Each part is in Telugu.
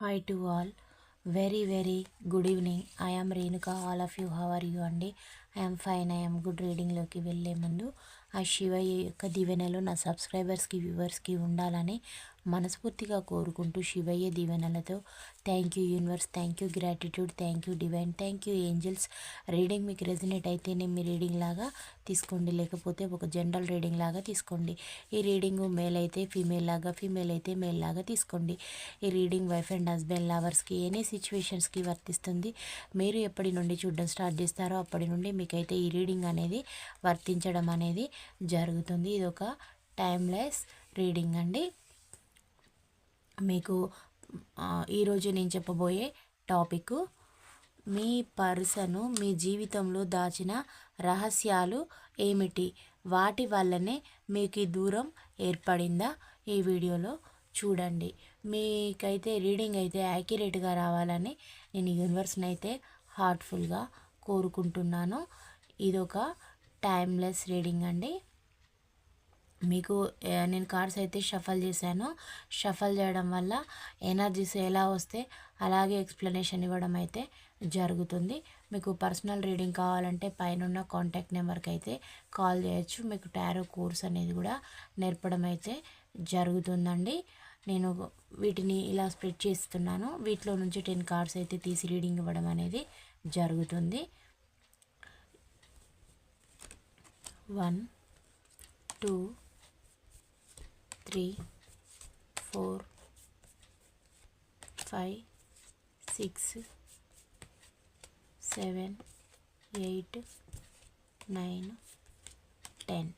Hi to all very very good evening I'm Renuka all of you how are you అండి ఐఎమ్ ఫైన్ ఐఎమ్ గుడ్ రీడింగ్లోకి వెళ్ళే ముందు. ఆ శివయ్య యొక్క దీవెనలు నా సబ్స్క్రైబర్స్కి వ్యూవర్స్కి ఉండాలని మనస్ఫూర్తిగా కోరుకుంటూ శివయ్య దీవెనలతో thank you universe thank you gratitude thank you divine thank you angels reading మీకు రెజినేట్ అయితేనే మీ రీడింగ్ లాగా తీసుకోండి. లేకపోతే ఒక జనరల్ రీడింగ్ లాగా తీసుకోండి. ఈ రీడింగ్ మేల్ అయితే ఫీమేల్ లాగా ఫీమేల్ అయితే మేల్ లాగా తీసుకోండి. ఈ రీడింగ్ వైఫ్ అండ్ హస్బెండ్ లవర్స్కి ఎనీ సిచ్యువేషన్స్కి వర్తిస్తుంది. మీరు ఎప్పటి నుండి చూడడం స్టార్ట్ చేస్తారో అప్పటి నుండి మీకైతే ఈ రీడింగ్ అనేది వర్తించడం అనేది జరుగుతుంది. ఇది ఒక టైమ్లెస్ రీడింగ్ అండి. మీకు ఈరోజు నేను చెప్పబోయే టాపిక్ మీ పర్సను మీ జీవితంలో దాచిన రహస్యాలు ఏమిటి? వాటి వల్లనే మీకు ఈ దూరం ఏర్పడిందా? ఈ వీడియోలో చూడండి. మీకైతే రీడింగ్ అయితే యాక్యురేట్గా రావాలని నేను యూనివర్స్ని అయితే హార్ట్ఫుల్గా కోరుకుంటున్నాను. ఇదొక టైమ్లెస్ రీడింగ్ అండి. మీకు నేను కార్డ్స్ అయితే షఫల్ చేశాను. షఫల్ చేయడం వల్ల ఎనర్జీస్ ఎలా వస్తే అలాగే ఎక్స్ప్లెనేషన్ ఇవ్వడం అయితే జరుగుతుంది. మీకు పర్సనల్ రీడింగ్ కావాలంటే పైన కాంటాక్ట్ నెంబర్కి అయితే కాల్ చేయొచ్చు. మీకు టారో కోర్స్ అనేది కూడా నేర్పడం అయితే జరుగుతుందండి. నేను వీటిని ఇలా స్ప్రెడ్ చేస్తున్నాను. వీటిలో నుంచి టెన్ కార్డ్స్ అయితే తీసి రీడింగ్ ఇవ్వడం అనేది జరుగుతుంది. One two three, four, five, six, seven, eight, nine, ten.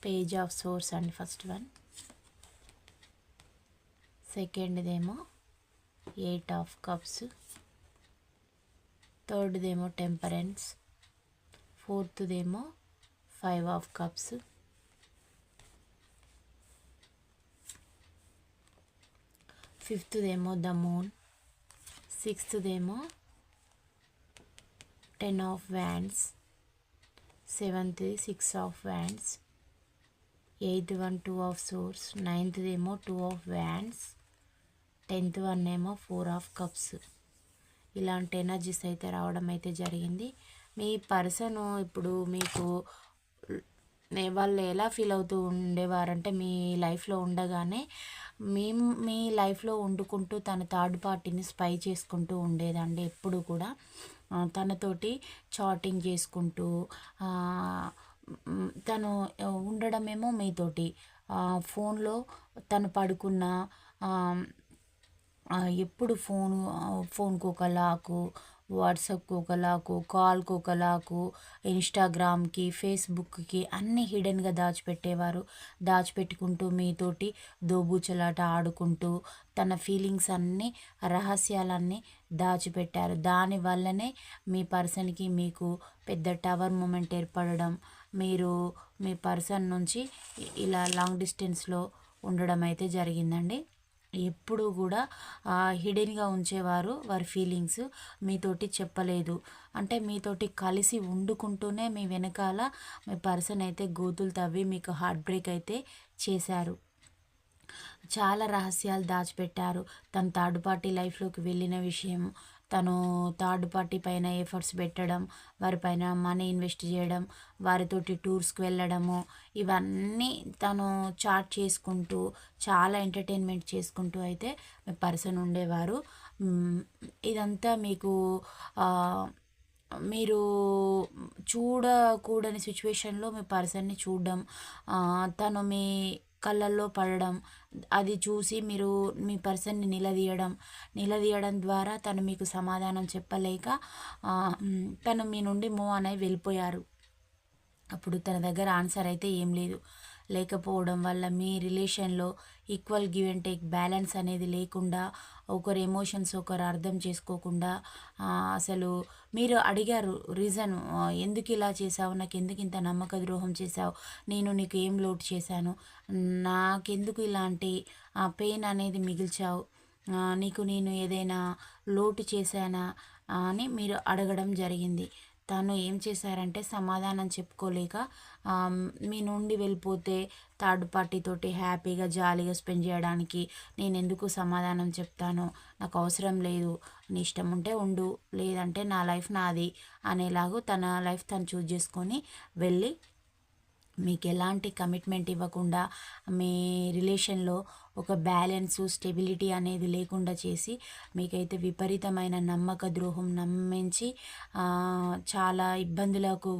page of source and first one సెకండ్దేమో ఎయిట్ ఆఫ్ కప్స్. థర్డ్దేమో టెంపరెన్స్. ఫోర్త్దేమో ఫైవ్ ఆఫ్ కప్స్. ఫిఫ్త్దేమో the moon. సిక్స్త్దేమో ten of wands seventh six of wands eighth one two of source. నైన్త్దేమో two of wands tenth one ఏమో ఫోర్ ఆఫ్ కప్స్. ఇలాంటి ఎనర్జీస్ అయితే రావడం అయితే జరిగింది. మీ పర్సన్ ఇప్పుడు మీకు వాళ్ళు ఎలా ఫీల్ అవుతూ ఉండేవారంటే మీ లైఫ్లో ఉండగానే మేము మీ లైఫ్లో వండుకుంటూ తన థర్డ్ పార్టీని స్పై చేసుకుంటూ ఉండేదండి ఎప్పుడు కూడా. తనతోటి చాటింగ్ చేసుకుంటూ తను ఉండడమేమో మీతోటి. ఫోన్లో తను పడుకున్న ఎప్పుడు ఫోను ఫోన్కి ఒక లాకు వాట్సాప్కి ఒక లాకు కాల్కి ఒక లాకు ఇన్స్టాగ్రామ్కి ఫేస్బుక్కి అన్నీ హిడెన్గా దాచిపెట్టేవారు. దాచిపెట్టుకుంటూ మీతోటి దోబూచలాట ఆడుకుంటూ తన ఫీలింగ్స్ అన్నీ రహస్యాలన్నీ దాచిపెట్టారు. దానివల్లనే మీ పర్సన్కి మీకు పెద్ద టవర్ మూమెంట్ ఏర్పడడం మీరు మీ పర్సన్ నుంచి ఇలా లాంగ్ డిస్టెన్స్లో ఉండడం అయితే జరిగిందండి. ఎప్పుడూ కూడా హిడెన్గా ఉంచేవారు వారి ఫీలింగ్స్. మీతోటి చెప్పలేదు. అంటే మీతోటి కలిసి వండుకుంటూనే మీ వెనకాల మీ పర్సన్ అయితే గోతులు తవ్వి మీకు హార్ట్ బ్రేక్ అయితే చేశారు. చాలా రహస్యాలు దాచిపెట్టారు. తన థర్డ్ పార్టీ లైఫ్లోకి వెళ్ళిన విషయం తను థర్డ్ పార్టీ పైన ఎఫర్ట్స్ పెట్టడం వారిపైన మనీ ఇన్వెస్ట్ చేయడం వారితోటి టూర్స్కి వెళ్ళడము ఇవన్నీ తను చాట్ చేసుకుంటూ చాలా ఎంటర్టైన్మెంట్ చేసుకుంటూ అయితే మీ పర్సన్ ఉండేవారు. ఇదంతా మీకు మీరు చూడకూడని సిచ్యువేషన్లో మీ పర్సన్ని చూడడం తను మీ కళ్ళల్లో పడడం అది చూసి మీరు మీ పర్సన్ని నిలదీయడం నిలదీయడం ద్వారా తను మీకు సమాధానం చెప్పలేక తను మీ నుండి మూవ్ అనేది వెళ్ళిపోయారు. అప్పుడు తన దగ్గర ఆన్సర్ అయితే ఏం లేదు. లేకపోవడం వల్ల మీ రిలేషన్లో equal give and take balance అనేది లేకుండా ఒకరు ఎమోషన్స్ ఒకరు అర్థం చేసుకోకుండా అసలు మీరు అడిగారు రీజన్ ఎందుకు ఇలా చేసావు? నాకు ఎందుకు ఇంత నమ్మక ద్రోహం చేసావు? నేను నీకు ఏం లోటు చేశాను? నాకెందుకు ఇలాంటి పెయిన్ అనేది మిగిల్చావు? నీకు నేను ఏదైనా లోటు చేశానా? అని మీరు అడగడం జరిగింది. తను ఏం చేశారంటే సమాధానం చెప్పుకోలేక మీ నుండి వెళ్ళిపోతే థర్డ్ పార్టీతోటి హ్యాపీగా జాలీగా స్పెండ్ చేయడానికి నేను ఎందుకు సమాధానం చెప్తాను? నాకు అవసరం లేదు. నీ ఇష్టం ఉంటే ఉండు లేదంటే నా లైఫ్ నాది అనేలాగూ తన లైఫ్ తను చూజ్ చేసుకొని వెళ్ళి మీకు ఎలాంటి కమిట్మెంట్ ఇవ్వకుండా మీ రిలేషన్లో ఒక బ్యాలెన్సు స్టెబిలిటీ అనేది లేకుండా చేసి మీకైతే విపరీతమైన నమ్మక ద్రోహం నమ్మించి చాలా ఇబ్బందులకు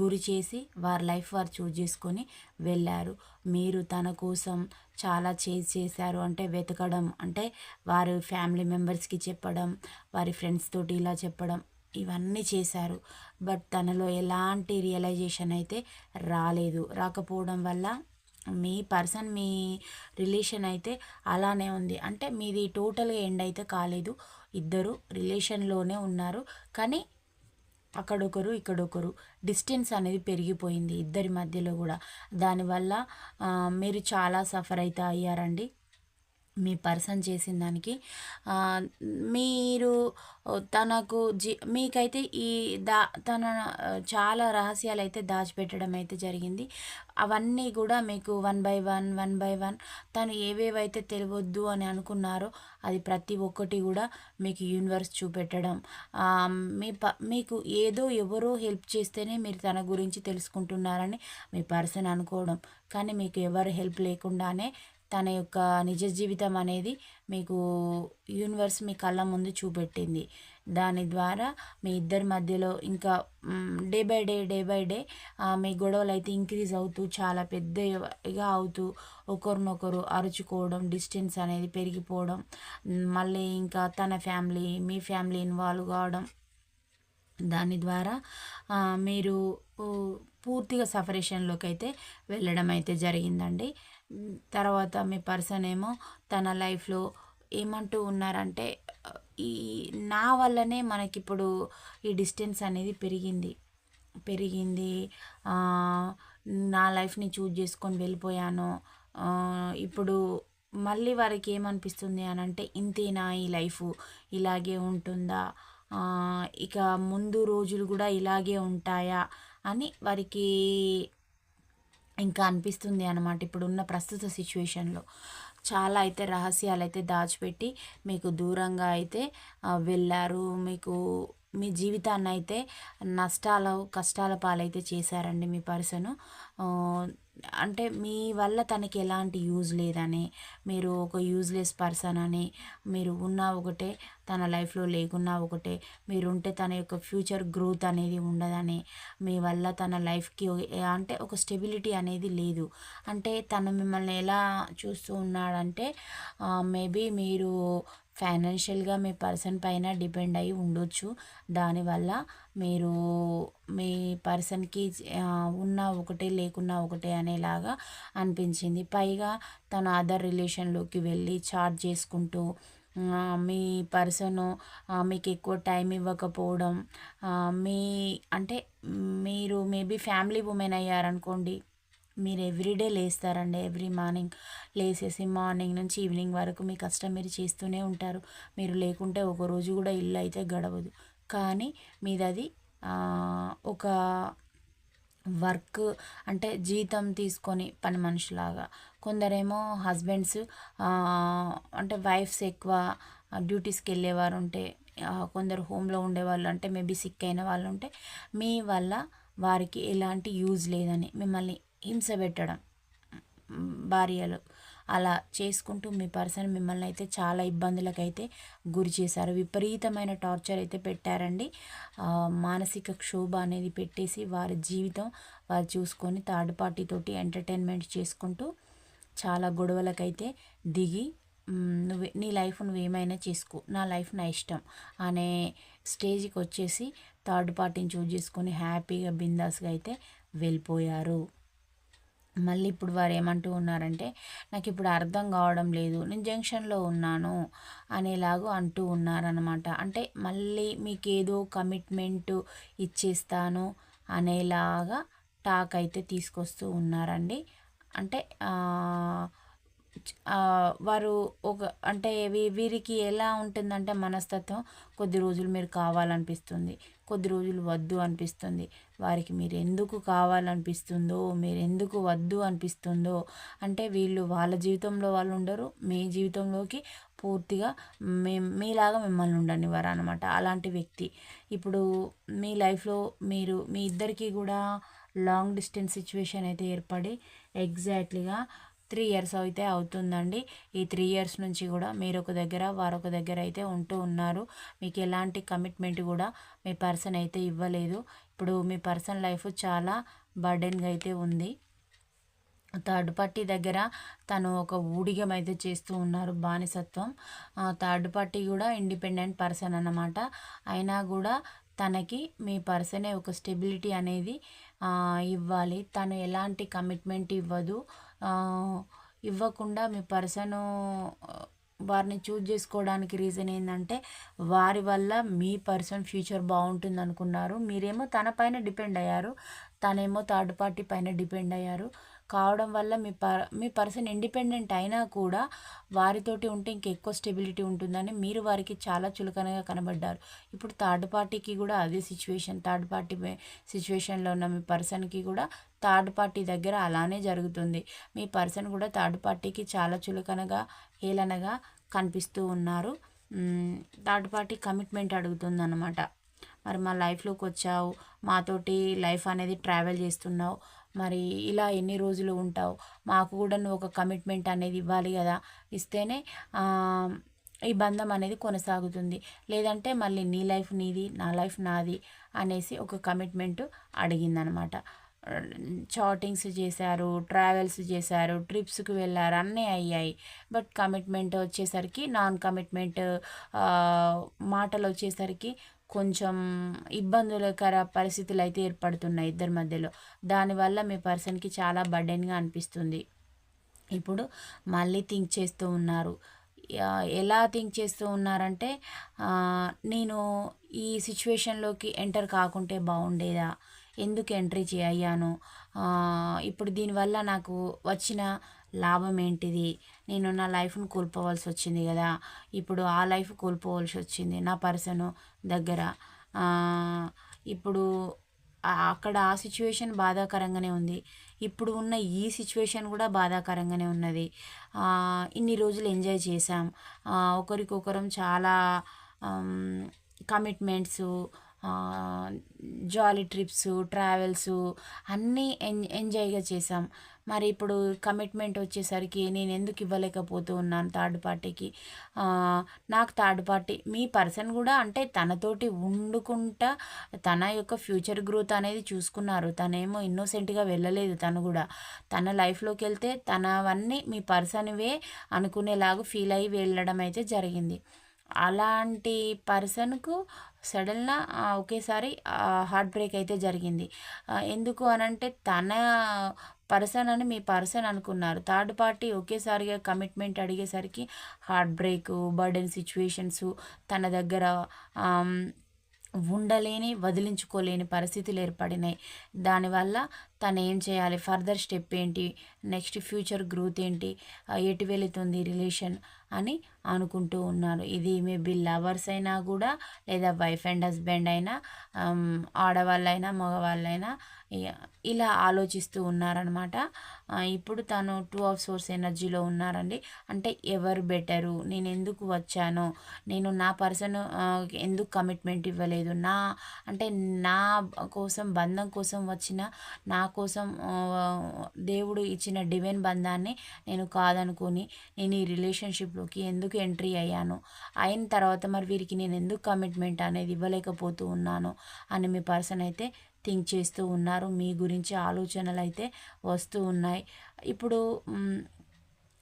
గురి చేసి వారి లైఫ్ వారు చూజ్ చేసుకొని వెళ్ళారు. మీరు తన కోసం చాలా చేజ్ చేశారు. అంటే వెతకడం అంటే వారి ఫ్యామిలీ మెంబర్స్కి చెప్పడం వారి ఫ్రెండ్స్ తోటి ఇలా చెప్పడం ఇవన్నీ చేశారు. బట్ తనలో ఎలాంటి రియలైజేషన్ అయితే రాలేదు. రాకపోవడం వల్ల మీ పర్సన్ మీ రిలేషన్ అయితే అలానే ఉంది. అంటే మీది టోటల్గా ఎండ్ అయితే కాలేదు. ఇద్దరు రిలేషన్లోనే ఉన్నారు. కానీ అక్కడొకరు ఇక్కడొకరు డిస్టెన్స్ అనేది పెరిగిపోయింది ఇద్దరి మధ్యలో కూడా. దానివల్ల మీరు చాలా సఫర్ అయితే అయ్యారండి. మీ పర్సన్ చేసిన దానికి మీరు తనకు జీ మీకైతే ఈ దా తన చాలా రహస్యాలు అయితే దాచిపెట్టడం అయితే జరిగింది. అవన్నీ కూడా మీకు one by one one by one తను ఏవేవైతే తెలియవద్దు అని అనుకున్నారో అది ప్రతి ఒక్కటి కూడా మీకు యూనివర్స్ చూపెట్టడం. మీ ప మీకు ఏదో ఎవరో హెల్ప్ చేస్తేనే మీరు తన గురించి తెలుసుకుంటున్నారని మీ పర్సన్ అనుకోవడం. కానీ మీకు ఎవరు హెల్ప్ లేకుండానే తన యొక్క నిజ జీవితం అనేది మీకు యూనివర్స్ మీ కళ్ళ ముందు చూపెట్టింది. దాని ద్వారా మీ ఇద్దరి మధ్యలో ఇంకా day by day day by day మీ గొడవలు అయితే ఇంక్రీజ్ అవుతూ చాలా పెద్దగా అవుతూ ఒకరినొకరు అరుచుకోవడం డిస్టెన్స్ అనేది పెరిగిపోవడం మళ్ళీ ఇంకా తన ఫ్యామిలీ మీ ఫ్యామిలీ ఇన్వాల్వ్ కావడం దాని ద్వారా మీరు పూర్తిగా సఫరేషన్లోకి అయితే వెళ్ళడం అయితే జరిగిందండి. తర్వాత మీ పర్సన్ ఏమో తన లైఫ్లో ఏమంటూ ఉన్నారంటే ఈ నా వల్లనే మనకిప్పుడు ఈ డిస్టెన్స్ అనేది పెరిగింది. పెరిగింది. నా లైఫ్ని చూజ్ చేసుకొని వెళ్ళిపోయాను. ఇప్పుడు మళ్ళీ వారికి ఏమనిపిస్తుంది అని అంటే ఇంతేనా ఈ లైఫ్? ఇలాగే ఉంటుందా? ఇక ముందు రోజులు కూడా ఇలాగే ఉంటాయా? అని వారికి ఇంకా అనిపిస్తుంది అనమాట ఇప్పుడున్న ప్రస్తుత సిచ్యువేషన్లో. చాలా అయితే రహస్యాలు అయితే దాచిపెట్టి మీకు దూరంగా అయితే వెళ్ళారు. మీకు మీ జీవితాన్ని అయితే నష్టాల కష్టాల పాలైతే చేశారండి మీ పర్సను. అంటే మీ వల్ల తనకి ఎలాంటి యూజ్ లేదని మీరు ఒక యూజ్లెస్ పర్సన్ అని మీరు ఉన్నా ఒకటే తన లైఫ్లో లేకున్నా ఒకటే మీరుంటే తన యొక్క ఫ్యూచర్ గ్రోత్ అనేది ఉండదని మీ వల్ల తన లైఫ్కి అంటే ఒక స్టెబిలిటీ అనేది లేదు. అంటే తను మిమ్మల్ని ఎలా చూస్తూ ఉన్నాడంటే మేబీ మీరు ఫైనాన్షియల్గా మీ పర్సన్ పైన డిపెండ్ అయి ఉండొచ్చు. దానివల్ల మీరు మీ పర్సన్కి ఉన్న ఒకటే లేకున్నా ఒకటే అనేలాగా అనిపించింది. పైగా తను అదర్ రిలేషన్లోకి వెళ్ళి చార్జ్ చేసుకుంటూ మీ పర్సను మీకు ఎక్కువ టైం ఇవ్వకపోవడం మీ అంటే మీరు మేబీ ఫ్యామిలీ ఉమెన్ అయ్యారనుకోండి మీరు ఎవ్రీడే లేస్తారండి. ఎవ్రీ మార్నింగ్ లేసేసి మార్నింగ్ నుంచి ఈవినింగ్ వరకు మీ కష్టం మీరు చేస్తూనే ఉంటారు. మీరు లేకుంటే ఒక రోజు కూడా ఇల్లు అయితే గడవదు. కానీ మీదది ఒక వర్క్ అంటే జీతం తీసుకొని పని మనిషిలాగా. కొందరేమో హస్బెండ్స్ అంటే వైఫ్స్ ఎక్కువ డ్యూటీస్కి వెళ్ళేవారు ఉంటే కొందరు హోమ్లో ఉండేవాళ్ళు అంటే మేబీ సిక్ అయిన వాళ్ళు ఉంటే మీ వల్ల వారికి ఎలాంటి యూజ్ లేదని మిమ్మల్ని హింస పెట్టడం భార్యలు అలా చేసుకుంటూ మీ పర్సన్ మిమ్మల్ని అయితే చాలా ఇబ్బందులకైతే గురి చేశారు. విపరీతమైన టార్చర్ అయితే పెట్టారండి. మానసిక క్షోభ అనేది పెట్టేసి వారి జీవితం వారు చూసుకొని థర్డ్ పార్టీతోటి ఎంటర్టైన్మెంట్ చేసుకుంటూ చాలా గొడవలకైతే దిగి నువ్వు నీ లైఫ్ నువ్వు ఏమైనా చేసుకో నా లైఫ్ నా ఇష్టం అనే స్టేజ్కి వచ్చేసి థర్డ్ పార్టీని చూజ్ చేసుకొని హ్యాపీగా బిందాస్గా అయితే వెళ్ళిపోయారు. మళ్ళీ ఇప్పుడు వారు ఏమంటూ ఉన్నారంటే నాకు ఇప్పుడు అర్థం కావడం లేదు నేను జంక్షన్లో ఉన్నాను అనేలాగూ అంటూ ఉన్నారనమాట అంటే మళ్ళీ మీకు ఏదో కమిట్మెంట్ ఇచ్చేస్తాను అనేలాగా టాక్ అయితే తీసుకొస్తూ ఉన్నారండి. అంటే వారు ఒక అంటే వీ వీరికి ఎలా ఉంటుందంటే మనస్తత్వం కొద్ది రోజులు మీరు కావాలనిపిస్తుంది. కొద్ది రోజులు వద్దు అనిపిస్తుంది. వారికి మీరు ఎందుకు కావాలనిపిస్తుందో మీరు ఎందుకు వద్దు అనిపిస్తుందో అంటే వీళ్ళు వాళ్ళ జీవితంలో వాళ్ళు ఉండరు. మీ జీవితంలోకి పూర్తిగా మే మీలాగా మిమ్మల్ని ఉండనివ్వరు అనమాట అలాంటి వ్యక్తి. ఇప్పుడు మీ లైఫ్లో మీరు మీ ఇద్దరికీ కూడా లాంగ్ డిస్టెన్స్ సిచ్యువేషన్ అయితే ఏర్పడి ఎగ్జాక్ట్లీగా త్రీ ఇయర్స్ అయితే అవుతుందండి. ఈ త్రీ ఇయర్స్ నుంచి కూడా మీరు ఒక దగ్గర వారొక దగ్గర అయితే ఉంటూ ఉన్నారు. మీకు ఎలాంటి కమిట్మెంట్ కూడా మీ పర్సన్ అయితే ఇవ్వలేదు. ఇప్పుడు మీ పర్సన్ లైఫ్ చాలా బర్డెన్గా అయితే ఉంది. థర్డ్ పార్టీ దగ్గర తను ఒక ఊడిగం అయితే చేస్తూ ఉన్నారు బానిసత్వం. థర్డ్ పార్టీ కూడా ఇండిపెండెంట్ పర్సన్ అన్నమాట. అయినా కూడా తనకి మీ పర్సనే ఒక స్టెబిలిటీ అనేది ఇవ్వాలి. తను ఎలాంటి కమిట్మెంట్ ఇవ్వదు. ఇవ్వకుండా మీ పర్సను వారిని చూజ్ చేసుకోవడానికి రీజన్ ఏంటంటే వారి వల్ల మీ పర్సన్ ఫ్యూచర్ బాగుంటుంది అనుకున్నారు మీరేమో తన పైన డిపెండ్ అయ్యారు. తనేమో థర్డ్ పార్టీ పైన డిపెండ్ అయ్యారు. కావడం వల్ల మీ పర్ మీ పర్సన్ ఇండిపెండెంట్ అయినా కూడా వారితోటి ఉంటే ఇంకెక్కువ స్టెబిలిటీ ఉంటుందని మీరు వారికి చాలా చులకనగా కనబడ్డారు. ఇప్పుడు థర్డ్ పార్టీకి కూడా అదే సిచ్యువేషన్ థర్డ్ పార్టీ సిచ్యువేషన్లో ఉన్న మీ పర్సన్కి కూడా థర్డ్ పార్టీ దగ్గర అలానే జరుగుతుంది. మీ పర్సన్ కూడా థర్డ్ పార్టీకి చాలా చులకనగా హేళనగా కనిపిస్తూ ఉన్నారు. థర్డ్ పార్టీ కమిట్మెంట్ అడుగుతుంది అనమాట మరి మా లైఫ్లోకి వచ్చావు మాతోటి లైఫ్ అనేది ట్రావెల్ చేస్తున్నావు మరి ఇలా ఎన్ని రోజులు ఉంటావు? మాకు కూడా నువ్వు ఒక కమిట్మెంట్ అనేది ఇవ్వాలి కదా. ఇస్తేనే ఈ బంధం అనేది కొనసాగుతుంది. లేదంటే మళ్ళీ నీ లైఫ్ నీది నా లైఫ్ నాది అనేసి ఒక కమిట్మెంట్ అడిగిందనమాట. చాటింగ్స్ చేశారు ట్రావెల్స్ చేశారు ట్రిప్స్కి వెళ్ళారు అన్నీ అయ్యాయి. బట్ కమిట్మెంట్ వచ్చేసరికి నాన్ కమిట్మెంట్ మాటలు వచ్చేసరికి కొంచెం ఇబ్బందులకర పరిస్థితులు అయితే ఏర్పడుతున్నాయి ఇద్దరి మధ్యలో. దానివల్ల మీ పర్సన్కి చాలా బర్డెన్గా అనిపిస్తుంది. ఇప్పుడు మళ్ళీ థింక్ చేస్తూ ఉన్నారు. ఎలా థింక్ చేస్తూ ఉన్నారంటే నేను ఈ సిచ్యువేషన్లోకి ఎంటర్ కాకుంటే బాగుండేదా? ఎందుకు ఎంట్రీ అయ్యాను ఇప్పుడు దీనివల్ల నాకు వచ్చిన లాభం ఏంటిది నేను నా లైఫ్ను కోల్పోవాల్సి వచ్చింది కదా ఇప్పుడు ఆ లైఫ్ కోల్పోవాల్సి వచ్చింది నా పర్సన్ దగ్గర. ఇప్పుడు అక్కడ ఆ సిచ్యువేషన్ బాధాకరంగానే ఉంది. ఇప్పుడు ఉన్న ఈ సిచ్యువేషన్ కూడా బాధాకరంగానే ఉన్నది. ఇన్ని రోజులు ఎంజాయ్ చేసాం ఒకరికొకరం చాలా కమిట్మెంట్స్ జాలీ ట్రిప్స్ ట్రావెల్స్ అన్నీ ఎన్ ఎంజాయ్గా చేసాం మరి ఇప్పుడు కమిట్మెంట్ వచ్చేసరికి నేను ఎందుకు ఇవ్వలేకపోతూ ఉన్నాను థర్డ్ పార్టీకి నాకు థర్డ్ పార్టీ మీ పర్సన్ కూడా అంటే తనతోటి వండుకుంటా తన యొక్క ఫ్యూచర్ గ్రోత్ అనేది చూసుకున్నారు. తనేమో ఇన్నోసెంట్గా వెళ్ళలేదు తను కూడా. తన లైఫ్లోకి వెళ్తే తనవన్నీ మీ పర్సన్వే అనుకునేలాగా ఫీల్ అయ్యి వెళ్ళడం అయితే జరిగింది. అలాంటి పర్సన్కు సడన్గా ఒకేసారి హార్ట్ బ్రేక్ అయితే జరిగింది. ఎందుకు అనంటే తన పర్సన్ అని మీ పర్సన్ అనుకున్నారు. థర్డ్ పార్టీ ఒకేసారిగా కమిట్మెంట్ అడిగేసరికి హార్ట్ బ్రేక్ బర్డెన్ సిచ్యువేషన్స్ తన దగ్గర ఉండలేని వదిలించుకోలేని పరిస్థితులు ఏర్పడినాయి. దానివల్ల తను ఏం చేయాలి? ఫర్దర్ స్టెప్ ఏంటి? నెక్స్ట్ ఫ్యూచర్ గ్రోత్ ఏంటి? ఎటు వెళుతుంది రిలేషన్ అని అనుకుంటూ ఉన్నారు. ఇది మేబీ లవర్స్ అయినా కూడా లేదా వైఫ్ అండ్ హస్బెండ్ అయినా ఆడవాళ్ళైనా మగవాళ్ళైనా ఇలా ఆలోచిస్తూ ఉన్నారనమాట ఇప్పుడు తను టూ ఆఫ్ సోర్స్ ఎనర్జీలో ఉన్నారండి. అంటే ఎవరు బెటరు? నేను ఎందుకు వచ్చాను? నేను నా పర్సన్ ఎందుకు కమిట్మెంట్ ఇవ్వలేదు? నా అంటే నా కోసం బంధం కోసం వచ్చిన నా కోసం దేవుడు ఇచ్చిన డివైన్ బంధాన్ని నేను కాదనుకొని నేను ఈ రిలేషన్షిప్లోకి ఎందుకు ఎంట్రీ అయ్యాను? అయిన తర్వాత మరి వీరికి నేను ఎందుకు కమిట్మెంట్ అనేది ఇవ్వలేకపోతూ ఉన్నాను? అని మీ పర్సన్ అయితే థింక్ చేస్తూ ఉన్నారు. మీ గురించి ఆలోచనలు అయితే వస్తూ ఉన్నాయి. ఇప్పుడు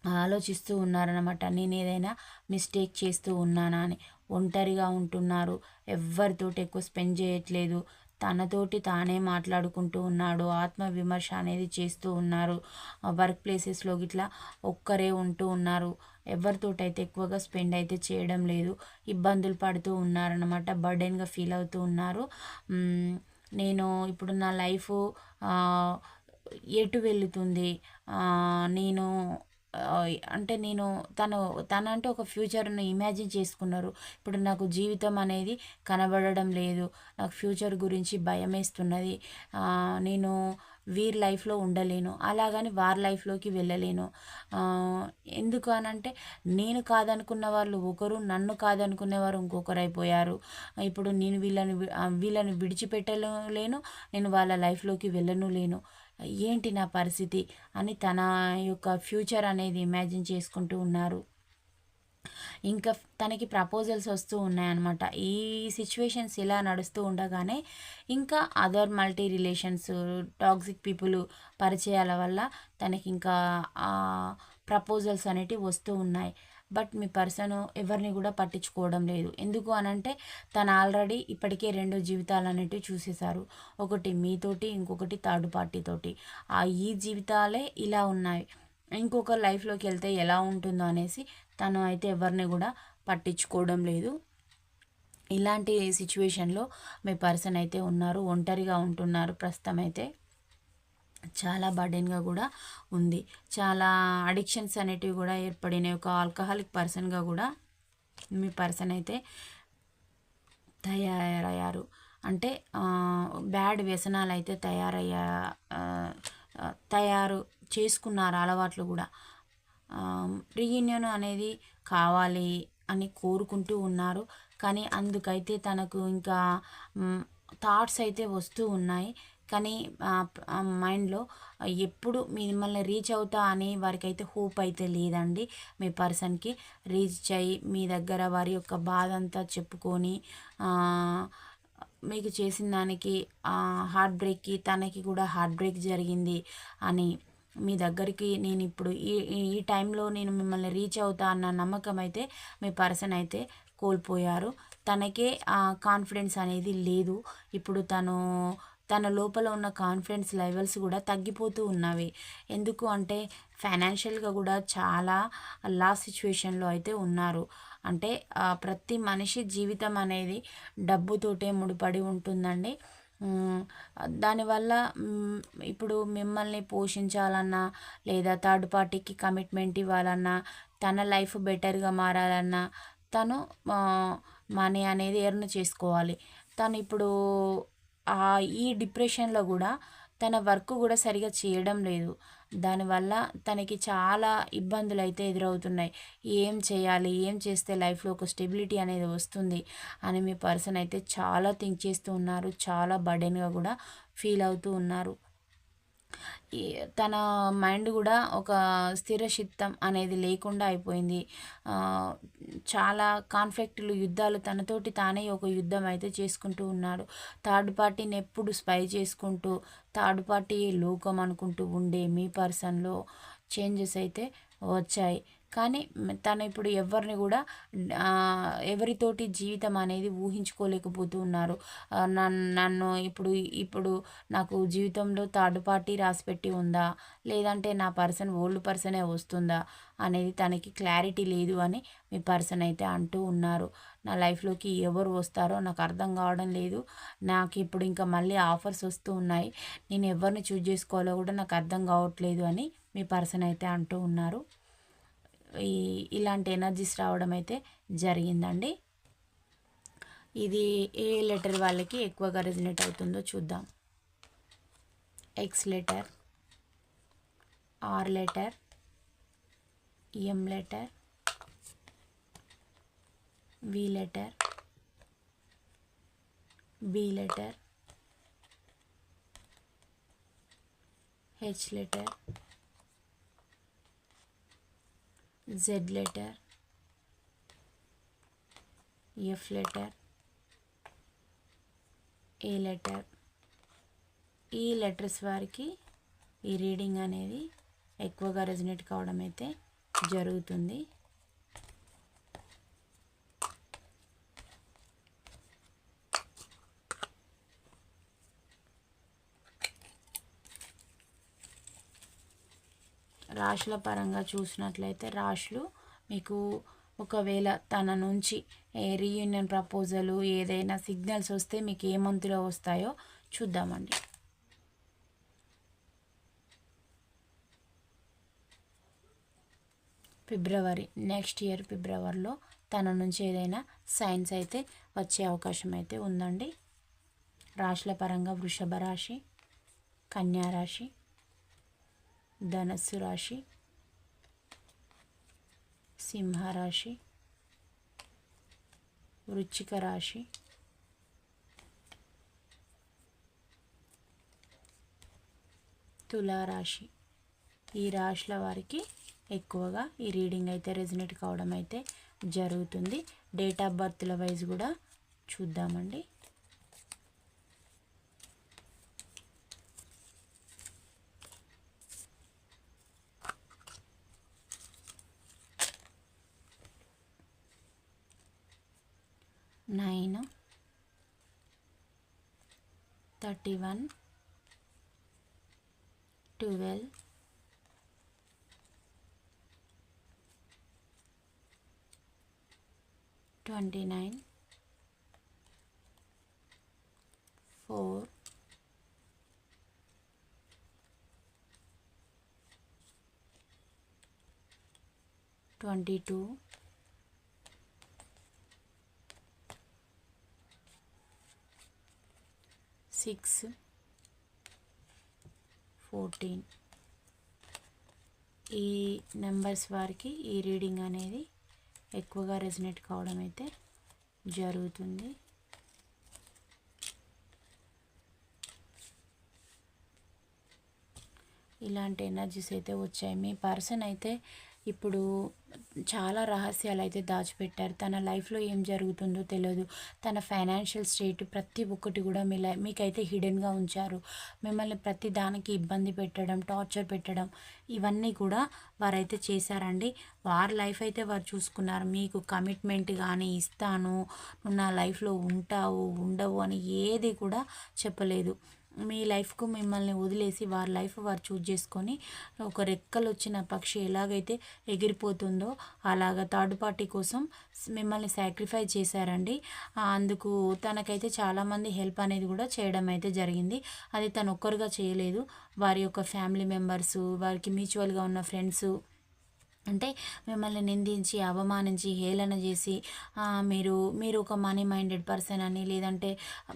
ఆలోచిస్తూ ఉన్నారనమాట నేను ఏదైనా మిస్టేక్ చేస్తూ ఉన్నానా అని. ఒంటరిగా ఉంటున్నారు. ఎవరితోటి ఎక్కువ స్పెండ్ చేయట్లేదు. తనతోటి తానే మాట్లాడుకుంటూ ఉన్నాడు. ఆత్మవిమర్శ అనేది చేస్తూ ఉన్నారు. వర్క్ ప్లేసెస్లో ఇట్లా ఒక్కరే ఉంటూ ఉన్నారు. ఎవరితోటైతే ఎక్కువగా స్పెండ్ అయితే చేయడం లేదు. ఇబ్బందులు పడుతూ ఉన్నారనమాట బర్డెన్గా ఫీల్ అవుతూ ఉన్నారు. నేను ఇప్పుడు నా లైఫ్ ఎటు వెళుతుంది నేను అంటే నేను తను తన అంటే ఒక ఫ్యూచర్ను ఇమాజిన్ చేసుకున్నారు. ఇప్పుడు నాకు జీవితం అనేది కనబడడం లేదు. నాకు ఫ్యూచర్ గురించి భయం వేస్తున్నది నేను వీరి లైఫ్లో ఉండలేను. అలాగని వారి లైఫ్లోకి వెళ్ళలేను. ఎందుకు అనంటే నేను కాదనుకున్న వాళ్ళు ఒకరు నన్ను కాదనుకునేవారు ఇంకొకరు అయిపోయారు. ఇప్పుడు నేను వీళ్ళని వీళ్ళని విడిచిపెట్టలేను నేను వాళ్ళ లైఫ్లోకి వెళ్ళను లేను ఏంటి నా పరిస్థితి? అని తన యొక్క ఫ్యూచర్ అనేది ఇమాజిన్ చేసుకుంటూ ఉన్నారు. ఇంకా తనకి ప్రపోజల్స్ వస్తూ ఉన్నాయన్నమాట. ఈ సిచ్యువేషన్స్ ఇలా నడుస్తూ ఉండగానే ఇంకా other multi relations toxic people పరిచయాల వల్ల తనకి ఇంకా ప్రపోజల్స్ అనేటివి వస్తూ ఉన్నాయి. బట్ మీ పర్సన్ ఎవరిని కూడా పట్టించుకోవడం లేదు. ఎందుకు అనంటే తను ఆల్రెడీ ఇప్పటికే రెండు జీవితాలు అనేటివి చూసేశారు. ఒకటి మీతోటి ఇంకొకటి థర్డ్ పార్టీతోటి ఆ ఈ జీవితాలే ఇలా ఉన్నాయి. ఇంకొక లైఫ్లోకి వెళ్తే ఎలా ఉంటుందో అనేసి తను అయితే ఎవరిని కూడా పట్టించుకోవడం లేదు. ఇలాంటి సిచ్యువేషన్లో మీ పర్సన్ అయితే ఉన్నారు ఒంటరిగా ఉంటున్నారు ప్రస్తుతం అయితే చాలా బర్డెన్గా కూడా ఉంది. చాలా అడిక్షన్స్ అనేటివి కూడా ఏర్పడినాయి. ఒక ఆల్కహాలిక్ పర్సన్గా కూడా మీ పర్సన్ అయితే తయారయ్యారు. అంటే బ్యాడ్ వ్యసనాలు అయితే తయారయ్యా తయారు చేసుకున్నారు అలవాట్లు కూడా. రీయూనియన్ అనేది కావాలి అని కోరుకుంటూ ఉన్నారు. కానీ అందుకైతే తనకు ఇంకా థాట్స్ అయితే వస్తూ ఉన్నాయి. కానీ మైండ్లో ఎప్పుడు మిమ్మల్ని రీచ్ అవుతా అని వారికి అయితే హోప్ అయితే లేదండి. మీ పర్సన్కి రీచ్ అయ్యి మీ దగ్గర వారి యొక్క బాధ అంతా చెప్పుకొని మీకు చేసిన దానికి హార్ట్ బ్రేక్కి తనకి కూడా హార్ట్ బ్రేక్ జరిగింది అని మీ దగ్గరికి నేను ఇప్పుడు ఈ ఈ టైంలో నేను మిమ్మల్ని రీచ్ అవుతా అన్న నమ్మకం అయితే మీ పర్సన్ అయితే కోల్పోయారు. తనకే ఆ కాన్ఫిడెన్స్ అనేది లేదు. ఇప్పుడు తను తన లోపల ఉన్న కాన్ఫిడెన్స్ లెవెల్స్ కూడా తగ్గిపోతూ ఉన్నవి. ఎందుకు అంటే ఫైనాన్షియల్గా కూడా చాలా లాస్ సిచ్యువేషన్లో అయితే ఉన్నారు. అంటే ప్రతి మనిషి జీవితం అనేది డబ్బుతోటే ముడిపడి ఉంటుందండి. దానివల్ల ఇప్పుడు మిమ్మల్ని పోషించాలన్నా లేదా థర్డ్ పార్టీకి కమిట్మెంట్ ఇవ్వాలన్నా తన లైఫ్ బెటర్గా మారాలన్నా తను మనీ అనేది ఎర్న్ చేసుకోవాలి. తను ఇప్పుడు ఈ డిప్రెషన్లో కూడా తన వర్క్ కూడా సరిగా చేయడం లేదు. దానివల్ల తనకి చాలా ఇబ్బందులు అయితే ఎదురవుతున్నాయి. ఏం చేయాలి? ఏం చేస్తే లైఫ్లో ఒక స్టెబిలిటీ అనేది వస్తుంది? అని మీ పర్సన్ అయితే చాలా థింక్ చేస్తూ ఉన్నారు. చాలా బర్డెన్గా కూడా ఫీల్ అవుతూ ఉన్నారు. తన మైండ్ కూడా ఒక స్థిరచిత్తం అనేది లేకుండా అయిపోయింది. చాలా కాన్ఫ్లిక్ట్లు యుద్ధాలు తనతోటి తానే ఒక యుద్ధం అయితే చేసుకుంటూ ఉన్నాడు. థర్డ్ పార్టీని ఎప్పుడు స్పై చేసుకుంటూ థర్డ్ పార్టీ లోకం అనుకుంటూ ఉండే మీ పర్సన్లో చేంజెస్ అయితే వచ్చాయి. కానీ తను ఇప్పుడు ఎవరిని కూడా ఎవరితోటి జీవితం అనేది ఊహించుకోలేకపోతూ ఉన్నారు. నన్ను ఇప్పుడు ఇప్పుడు నాకు జీవితంలో థర్డ్ పార్టీ రాసిపెట్టి ఉందా? లేదంటే నా పర్సన్ ఓల్డ్ పర్సనే వస్తుందా? అనేది తనకి క్లారిటీ లేదు అని మీ పర్సన్ అయితే అంటూ ఉన్నారు. నా లైఫ్లోకి ఎవరు వస్తారో నాకు అర్థం కావడం లేదు. నాకు ఇప్పుడు ఇంకా మళ్ళీ ఆఫర్స్ వస్తూ ఉన్నాయి. నేను ఎవరిని చూజ్ చేసుకోవాలో కూడా నాకు అర్థం కావట్లేదు అని మీ పర్సన్ అయితే అంటూ ఉన్నారు. ఈ ఇలాంటి ఎనర్జీస్ రావడం అయితే జరిగిందండి. ఇది ఏ లెటర్ వాళ్ళకి ఎక్కువగా రెజినేట్ అవుతుందో చూద్దాం. X letter R letter M letter V letter B letter H letter Z letter F letter A letter E letters వారికి ఈ రీడింగ్ అనేది ఎక్కువగా రెజినేట్ కావడం అయితే జరుగుతుంది. రాశుల పరంగా చూసినట్లయితే రాశులు మీకు ఒకవేళ తన నుంచి ఏ రీయూనియన్ ప్రపోజలు ఏదైనా సిగ్నల్స్ వస్తే మీకు ఏ మంత్లో వస్తాయో చూద్దామండి. ఫిబ్రవరి నెక్స్ట్ ఇయర్ ఫిబ్రవరిలో తన నుంచి ఏదైనా సైన్స్ అయితే వచ్చే అవకాశం అయితే ఉందండి. రాశుల పరంగా వృషభ రాశి కన్యా రాశి ధనస్సు రాశి సింహరాశి వృచ్చిక రాశి తులారాశి. ఈ రాశుల వారికి ఎక్కువగా ఈ రీడింగ్ అయితే రెజినేట్ కావడం అయితే జరుగుతుంది. డేట్ ఆఫ్ బర్త్ల వైజ్ కూడా చూద్దామండి. Nine thirty one twelve twenty nine four twenty two six fourteen. ఈ నెంబర్స్ వారికి ఈ రీడింగ్ అనేది ఎక్కువగా రెజినేట్ కావడం అయితే జరుగుతుంది. ఇలాంటి ఎనర్జీస్ అయితే వచ్చాయి. మీ పర్సన్ అయితే ఇప్పుడు చాలా రహస్యాలు అయితే దాచిపెట్టారు. తన లైఫ్లో ఏం జరుగుతుందో తెలియదు తన ఫైనాన్షియల్ స్టేట్ ప్రతి ఒక్కటి కూడా మీ లై మీకైతే హిడెన్గా ఉంచారు. మిమ్మల్ని ప్రతి దానికి ఇబ్బంది పెట్టడం టార్చర్ పెట్టడం ఇవన్నీ కూడా వారైతే చేశారండి. వారి లైఫ్ అయితే వారు చూసుకున్నారు. మీకు కమిట్మెంట్ కానీ ఇస్తాను నువ్వు నా లైఫ్లో ఉంటావు ఉండవు అని ఏది కూడా చెప్పలేదు. మీ లైఫ్కు మిమ్మల్ని వదిలేసి వారి లైఫ్ వారు చూజ్ చేసుకొని ఒక రెక్కలు వచ్చిన పక్షి ఎలాగైతే ఎగిరిపోతుందో అలాగ థర్డ్ పార్టీ కోసం మిమ్మల్ని సాక్రిఫై చేశారండి. అందుకు తనకైతే చాలామంది హెల్ప్ అనేది కూడా చేయడం అయితే జరిగింది. అది తను ఒక్కరుగా చేయలేదు. వారి యొక్క ఫ్యామిలీ మెంబర్స్ వారికి మ్యూచువల్గా ఉన్న ఫ్రెండ్స్ అంటే మిమ్మల్ని నిందించి అవమానించి హేళన చేసి మీరు మీరు ఒక మనీ మైండెడ్ పర్సన్ అని లేదంటే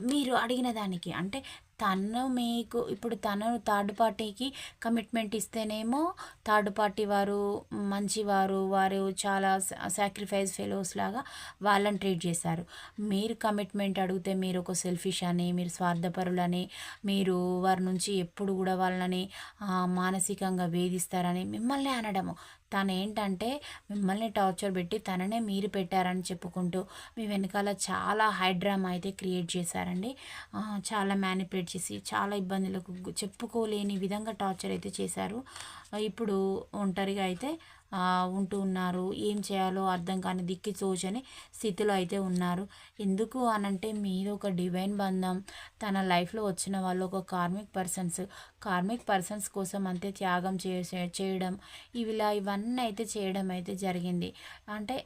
మీరు అడిగిన దానికి అంటే తను మీకు ఇప్పుడు తను థర్డ్ పార్టీకి కమిట్మెంట్ ఇస్తేనేమో థర్డ్ పార్టీ వారు మంచివారు వారు చాలా సాక్రిఫైస్ ఫెలోస్ లాగా వాళ్ళని ట్రీట్ చేశారు. మీరు కమిట్మెంట్ అడిగితే మీరు ఒక సెల్ఫిష్ అని మీరు స్వార్థపరులని మీరు వారి నుంచి ఎప్పుడు కూడా వాళ్ళని మానసికంగా వేధిస్తారని మిమ్మల్ని అనడము. తను ఏంటంటే మిమ్మల్ని టార్చర్ పెట్టి తననే మీరు పెట్టారని చెప్పుకుంటూ మీ వెనకాల చాలా హైడ్రామా అయితే క్రియేట్ చేశారండి. చాలా మ్యానిపులేట్ చేసి చాలా ఇబ్బందులకు చెప్పుకోలేని విధంగా టార్చర్ అయితే చేశారు. ఇప్పుడు ఒంటరిగా అయితే ఉంటూ ఉన్నారు. ఏం చేయాలో అర్థం కాని దిక్కి తోచని స్థితిలో అయితే ఉన్నారు. ఎందుకు అనంటే మీద ఒక డివైన్ బంధం తన లైఫ్లో వచ్చిన వాళ్ళు ఒక కార్మిక్ పర్సన్స్ కార్మిక్ పర్సన్స్ కోసం అంతే త్యాగం చేసే చేయడం ఇవిలా ఇవన్నీ అయితే చేయడం అయితే జరిగింది. అంటే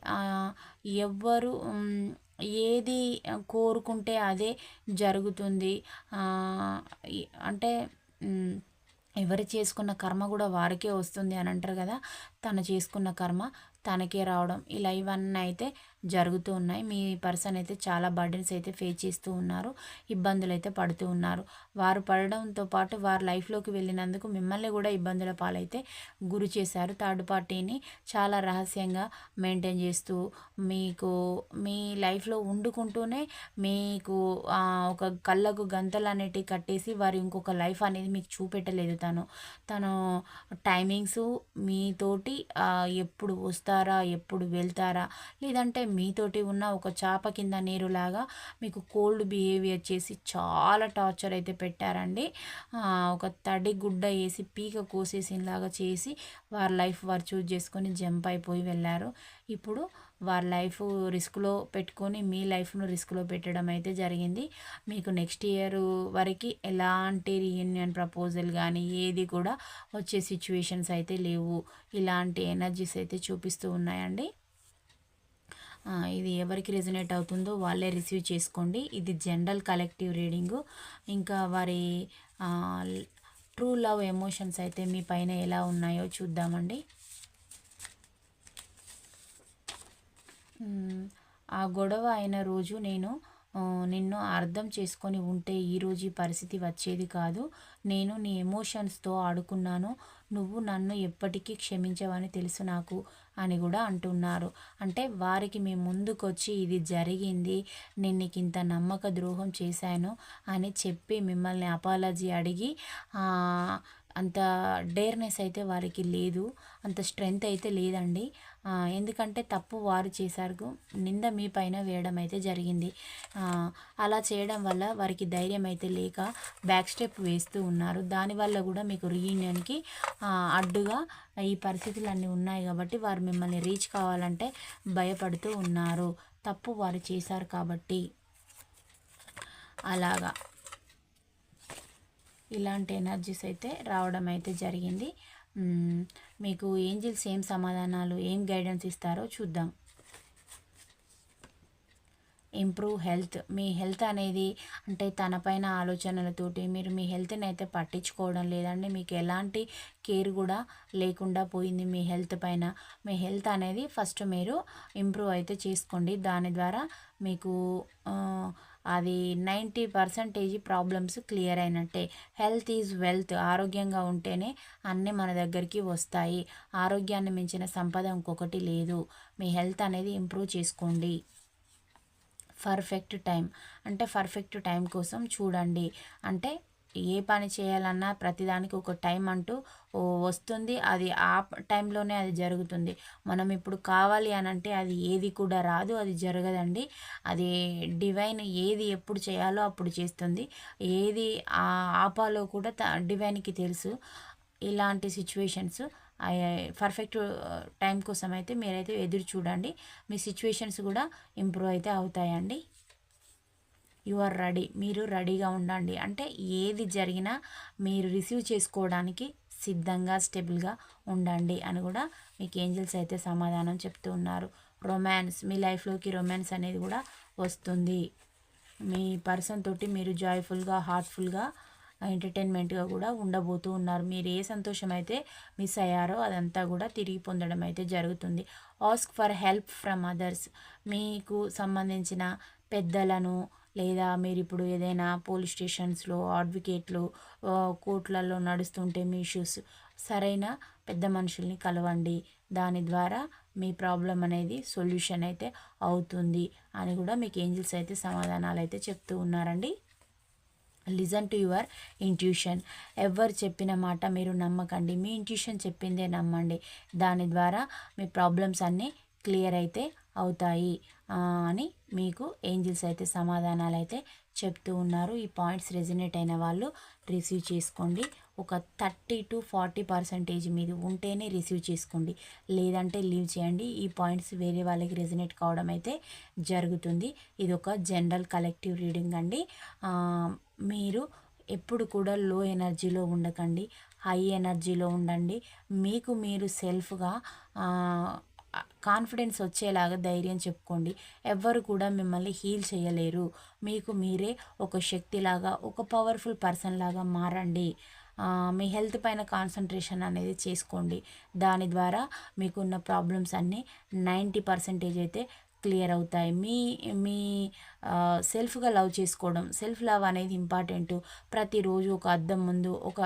ఎవ్వరు ఏది కోరుకుంటే అదే జరుగుతుంది. అంటే ఎవరు చేసుకున్న కర్మ కూడా వారికే వస్తుంది అని అంటారు కదా. తను చేసుకున్న కర్మ తనకే రావడం. ఇలా ఇవన్నీ అయితే జరుగుతూ ఉన్నాయి. మీ పర్సన్ అయితే చాలా బర్డెన్స్ అయితే ఫేస్ చేస్తూ ఉన్నారు. ఇబ్బందులు అయితే పడుతూ ఉన్నారు. వారు పడడంతో పాటు వారు లైఫ్లోకి వెళ్ళినందుకు మిమ్మల్ని కూడా ఇబ్బందుల పాలైతే గురి చేశారు. థర్డ్ పార్టీని చాలా రహస్యంగా మెయింటైన్ చేస్తూ మీకు మీ లైఫ్లో వండుకుంటూనే మీకు ఒక కళ్ళకు గంతలు అనేటివి కట్టేసి వారి ఇంకొక లైఫ్ అనేది మీకు చూపెట్టలేదు తను. తను టైమింగ్స్ మీతోటి ఎప్పుడు వస్తారా ఎప్పుడు వెళ్తారా లేదంటే మీతోటి ఉన్న ఒక చాప కింద నీరులాగా మీకు కోల్డ్ బిహేవియర్ చేసి చాలా టార్చర్ అయితే పెట్టారండి. ఒక తడి గుడ్డ వేసి పీక కోసేసినలాగా చేసి వారి లైఫ్ వారు చూజ్ చేసుకొని జంప్ అయిపోయి వెళ్ళారు. ఇప్పుడు వారి లైఫ్ రిస్క్లో పెట్టుకొని మీ లైఫ్ను రిస్క్లో పెట్టడం అయితే జరిగింది. మీకు నెక్స్ట్ ఇయర్ వరకు ఎలాంటి రీయూనియన్ ప్రపోజల్ కానీ ఏది కూడా వచ్చే సిచ్యువేషన్స్ అయితే లేవు. ఇలాంటి ఎనర్జీస్ అయితే చూపిస్తూ ఉన్నాయండి. ఇది ఎవరికి రెజినేట్ అవుతుందో వాళ్ళే రిసీవ్ చేసుకోండి. ఇది జనరల్ కలెక్టివ్ రీడింగు ఇంకా వారి ట్రూ లవ్ ఎమోషన్స్ అయితే మీ పైన ఎలా ఉన్నాయో చూద్దామండి. ఆ గొడవ అయిన రోజు నేను నిన్ను అర్థం చేసుకొని ఉంటే ఈరోజు ఈ పరిస్థితి వచ్చేది కాదు. నేను నీ ఎమోషన్స్తో ఆడుకున్నాను. నువ్వు నన్ను ఎప్పటికీ క్షమించవని తెలుసు నాకు అని కూడా అంటున్నారు. అంటే వారికి మేము ముందుకొచ్చి ఇది జరిగింది. నేను నీకు ఇంత నమ్మక ద్రోహం చేశాను అని చెప్పి మిమ్మల్ని అపాలజీ అడిగి అంత డేర్నెస్ అయితే వారికి లేదు. అంత స్ట్రెంగ్త్ అయితే లేదండి. ఎందుకంటే తప్పు వారు చేశారు. నింద మీ పైన వేయడం అయితే జరిగింది. అలా చేయడం వల్ల వారికి ధైర్యం అయితే లేక బ్యాక్ స్టెప్ వేస్తూ ఉన్నారు. దానివల్ల కూడా మీకు రీయూనియన్కి అడ్డుగా ఈ పరిస్థితులు అన్నీ ఉన్నాయి కాబట్టి వారు మిమ్మల్ని రీచ్ కావాలంటే భయపడుతూ ఉన్నారు. తప్పు వారు చేశారు కాబట్టి. అలాగా. ఇలాంటి ఎనర్జీస్ అయితే రావడం అయితే జరిగింది. మీకు ఏంజిల్స్ ఏం సమాధానాలు ఏం గైడెన్స్ ఇస్తారో చూద్దాం. ఇంప్రూవ్ హెల్త్ మీ హెల్త్ అనేది అంటే తనపైన ఆలోచనలతోటి మీరు మీ హెల్త్ని అయితే పట్టించుకోవడం లేదండి. మీకు ఎలాంటి కేర్ కూడా లేకుండా పోయింది మీ హెల్త్ పైన. మీ హెల్త్ అనేది ఫస్ట్ మీరు ఇంప్రూవ్ అయితే చేసుకోండి. దాని ద్వారా మీకు అది నైంటీ పర్సంటేజ్ ప్రాబ్లమ్స్ క్లియర్ అయినట్టే. Health is wealth. ఆరోగ్యంగా ఉంటేనే అన్నీ మన దగ్గరికి వస్తాయి. ఆరోగ్యాన్ని మించిన సంపద ఇంకొకటి లేదు. మీ హెల్త్ అనేది ఇంప్రూవ్ చేసుకోండి. Perfect time. అంటే పర్ఫెక్ట్ టైం కోసం చూడండి. అంటే ఏ పని చేయాలన్నా ప్రతిదానికి ఒక టైం అంటూ వస్తుంది. అది ఆ టైంలోనే అది జరుగుతుంది. మనం ఇప్పుడు కావాలి అని అంటే అది ఏది కూడా రాదు. అది జరగదండి. అది డివైన్ ఏది ఎప్పుడు చేయాలో అప్పుడు చేస్తుంది. ఏది ఆ- ఆపాలో కూడా డివైన్కి తెలుసు. ఇలాంటి సిచ్యువేషన్స్ పర్ఫెక్ట్ టైం కోసం అయితే మీరైతే ఎదురు చూడండి. మీ సిచ్యువేషన్స్ కూడా ఇంప్రూవ్ అయితే అవుతాయండి. You are ready. మీరు రెడీగా ఉండండి. అంటే ఏది జరిగినా మీరు రిసీవ్ చేసుకోవడానికి సిద్ధంగా స్టెబుల్గా ఉండండి అని కూడా మీకు ఏంజల్స్ అయితే సమాధానం చెప్తూ ఉన్నారు. రొమాన్స్ మీ లైఫ్లోకి రొమాన్స్ అనేది కూడా వస్తుంది. మీ పర్సన్ తోటి మీరు జాయ్ఫుల్గా హార్ట్ఫుల్గా ఎంటర్టైన్మెంట్గా కూడా ఉండబోతూ ఉన్నారు. మీరు ఏ సంతోషం అయితే మిస్ అయ్యారో అదంతా కూడా తిరిగి పొందడం అయితే జరుగుతుంది. Ask for help from others మీకు సంబంధించిన పెద్దలను లేదా మీరు ఇప్పుడు ఏదైనా పోలీస్ స్టేషన్స్లో అడ్వకేట్లు కోర్టులలో నడుస్తుంటే మీ ఇష్యూస్ సరైన పెద్ద మనుషుల్ని కలవండి. దాని ద్వారా మీ ప్రాబ్లం అనేది సొల్యూషన్ అయితే అవుతుంది అని కూడా మీకు ఏంజిల్స్ అయితే సమాధానాలు అయితే చెప్తూ ఉన్నారండి. Listen to your intuition. ఎవరు చెప్పిన మాట మీరు నమ్మకండి. మీ ఇంట్యూషన్ చెప్పిందే నమ్మండి. దాని ద్వారా మీ ప్రాబ్లమ్స్ అన్నీ క్లియర్ అయితే అవుతాయి. అని మీకు ఏంజిల్స్ అయితే సమాధానాలు అయితే చెప్తూ ఉన్నారు. ఈ పాయింట్స్ రెజినేట్ అయిన వాళ్ళు రిసీవ్ చేసుకోండి. ఒక థర్టీ టు ఫార్టీ పర్సెంటేజ్ మీది ఉంటేనే రిసీవ్ చేసుకోండి. లేదంటే లీవ్ చేయండి. ఈ పాయింట్స్ వేరే వాళ్ళకి రెజినేట్ కావడం అయితే జరుగుతుంది. ఇది ఒక జనరల్ కలెక్టివ్ రీడింగ్ అండి. మీరు ఎప్పుడు కూడా లో ఎనర్జీలో ఉండకండి. హై ఎనర్జీలో ఉండండి. మీకు మీరు సెల్ఫ్గా కాన్ఫిడెన్స్ వచ్చేలాగా ధైర్యం చెప్పుకోండి. ఎవ్వరు కూడా మిమ్మల్ని హీల్ చేయలేరు. మీకు మీరే ఒక శక్తిలాగా ఒక పవర్ఫుల్ పర్సన్ లాగా మారండి. మీ హెల్త్ పైన కాన్సన్ట్రేషన్ అనేది చేసుకోండి. దాని ద్వారా మీకున్న ప్రాబ్లమ్స్ అన్నీ నైంటీ పర్సెంటేజ్ అయితే క్లియర్ అవుతాయి. మీ మీ సెల్ఫ్గా లవ్ చేసుకోవడం సెల్ఫ్ లవ్ అనేది ఇంపార్టెంట్. ప్రతిరోజు ఒక అద్దం ముందు ఒక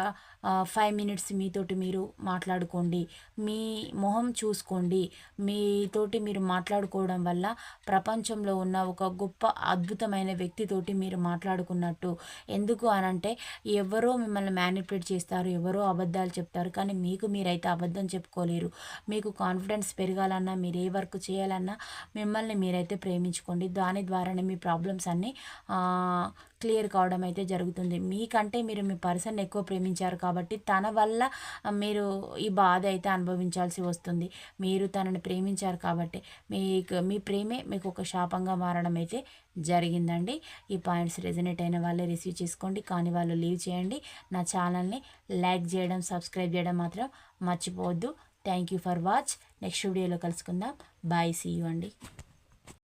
ఫైవ్ మినిట్స్ మీతోటి మీరు మాట్లాడుకోండి. మీ మొహం చూసుకోండి. మీతోటి మీరు మాట్లాడుకోవడం వల్ల ప్రపంచంలో ఉన్న ఒక గొప్ప అద్భుతమైన వ్యక్తితోటి మీరు మాట్లాడుకున్నట్టు. ఎందుకు అనంటే ఎవరో మిమ్మల్ని మ్యానిపులేట్ చేస్తారు ఎవరో అబద్ధాలు చెప్తారు కానీ మీకు మీరైతే అబద్ధం చెప్పుకోలేరు. మీకు కాన్ఫిడెన్స్ పెరగాలన్నా మీరు ఏ వర్క్ చేయాలన్నా మిమ్మల్ని మిమ్మల్ని మీరైతే ప్రేమించుకోండి. దాని ద్వారానే మీ ప్రాబ్లమ్స్ అన్నీ క్లియర్ కావడం అయితే జరుగుతుంది. మీకంటే మీరు మీ పర్సన్ ఎక్కువ ప్రేమించారు కాబట్టి తన వల్ల మీరు ఈ బాధ అయితే అనుభవించాల్సి వస్తుంది. మీరు తనని ప్రేమించారు కాబట్టి మీకు మీ ప్రేమే మీకు ఒక శాపంగా మారడం అయితే జరిగిందండి. ఈ పాయింట్స్ రెజనేట్ అయిన వాళ్ళే రిసీవ్ చేసుకోండి. కానీ వాళ్ళు లీవ్ చేయండి. నా ఛానల్ని లైక్ చేయడం సబ్స్క్రైబ్ చేయడం మాత్రం మర్చిపోవద్దు. Thank you for watch. Next వీడియోలో కలుసుకుందాం. బాయ్ సీ యూ అండి.